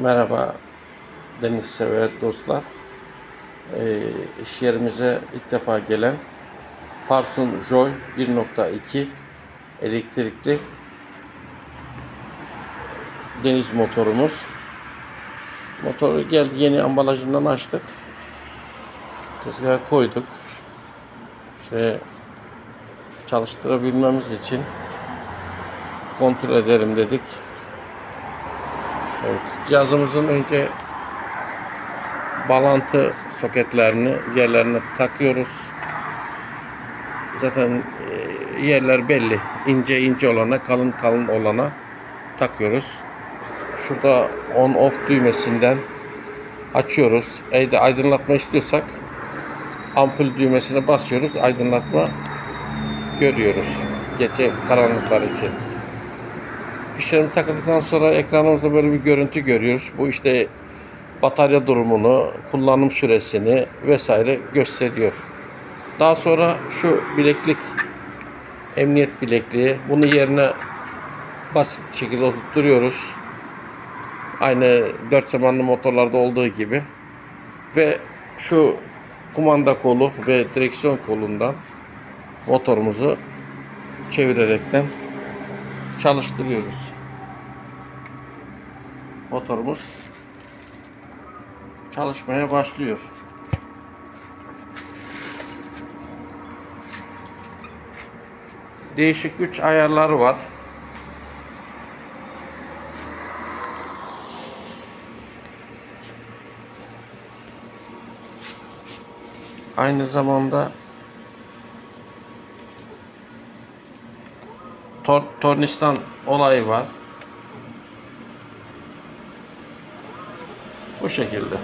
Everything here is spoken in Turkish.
Merhaba deniz sever dostlar. Ee, iş yerimize ilk defa gelen Parsun Joy 1.2 elektrikli deniz motorumuz. Motoru geldi yeni ambalajından açtık. Tezgaha koyduk. İşte çalıştırabilmemiz için kontrol edelim dedik. Evet, cihazımızın önce bağlantı soketlerini yerlerine takıyoruz. Zaten e, yerler belli. İnce ince olana, kalın kalın olana takıyoruz. Şurada on off düğmesinden açıyoruz. Eğer de aydınlatma istiyorsak ampul düğmesine basıyoruz. Aydınlatma görüyoruz. Gece karanlıklar için. Fişlerimi takıldıktan sonra ekranımızda böyle bir görüntü görüyoruz. Bu işte batarya durumunu, kullanım süresini vesaire gösteriyor. Daha sonra şu bileklik, emniyet bilekliği, bunu yerine basit şekilde oturtuyoruz. Aynı dört zamanlı motorlarda olduğu gibi. Ve şu kumanda kolu ve direksiyon kolundan motorumuzu çevirerekten çalıştırıyoruz. Motorumuz çalışmaya başlıyor. Değişik güç ayarları var. Aynı zamanda tor tornistan olayı var. Bu şekilde.